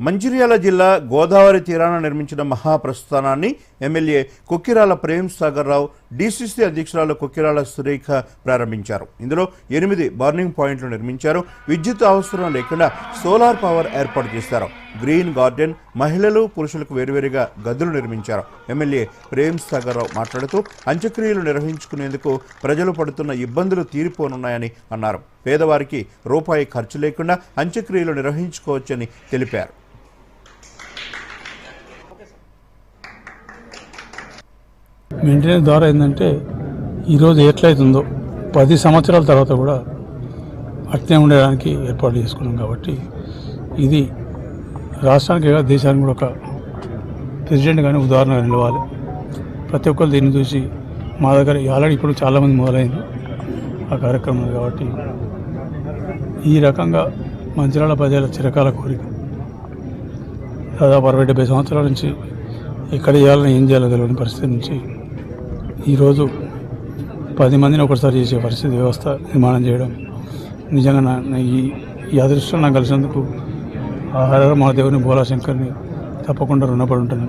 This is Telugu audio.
మంచిర్యాల జిల్లా గోదావరి తీరాన నిర్మించిన మహాప్రస్థానాన్ని ఎమ్మెల్యే కొక్కిరాల ప్రేమ్ సాగర్ రావు డీసీసీ అధ్యక్షురాలు కొక్కిరాల సురేఖ ప్రారంభించారు. ఇందులో ఎనిమిది బర్నింగ్ పాయింట్లు నిర్మించారు. విద్యుత్ అవసరం లేకుండా సోలార్ పవర్ ఏర్పాటు చేశారు. గ్రీన్ గార్డెన్ మహిళలు పురుషులకు వేరువేరుగా గదులు నిర్మించారు. ఎమ్మెల్యే ప్రేమ్ సాగర్ రావు మాట్లాడుతూ అంత్యక్రియలు నిర్వహించుకునేందుకు ప్రజలు పడుతున్న ఇబ్బందులు తీరిపోనున్నాయని అన్నారు. పేదవారికి రూపాయి ఖర్చు లేకుండా అంత్యక్రియలు నిర్వహించుకోవచ్చని తెలిపారు. మెయింటెనెన్స్ ద్వారా ఏంటంటే ఈరోజు ఎట్లయితుందో పది సంవత్సరాల తర్వాత కూడా అట్నే ఉండడానికి ఏర్పాటు చేసుకున్నాం కాబట్టి ఇది రాష్ట్రానికి కాదు దేశానికి కూడా ఒక ప్రెసిడెంట్ కానీ ఉదాహరణగా నిలవాలి. ప్రతి ఒక్కరు దీన్ని చూసి మా దగ్గర ఆల్రెడీ ఇప్పుడు చాలామంది మొదలైంది ఆ కార్యక్రమం కాబట్టి. ఈ రకంగా మంచిరాల ప్రజల చిరకాల కోరిక. దాదాపు అరవై డెబ్బై సంవత్సరాల నుంచి ఎక్కడ చేయాలని ఏం చేయాలో తెలియని పరిస్థితి నుంచి ఈరోజు పది మందిని ఒకసారి చేసే పరిస్థితి వ్యవస్థ నిర్మాణం చేయడం నిజంగా నా ఈ ఈ అదృష్టం నాకు కలిసినందుకు ఆహార మా దేవుని భోలా శంకర్ని తప్పకుండా రుణపడి ఉంటాను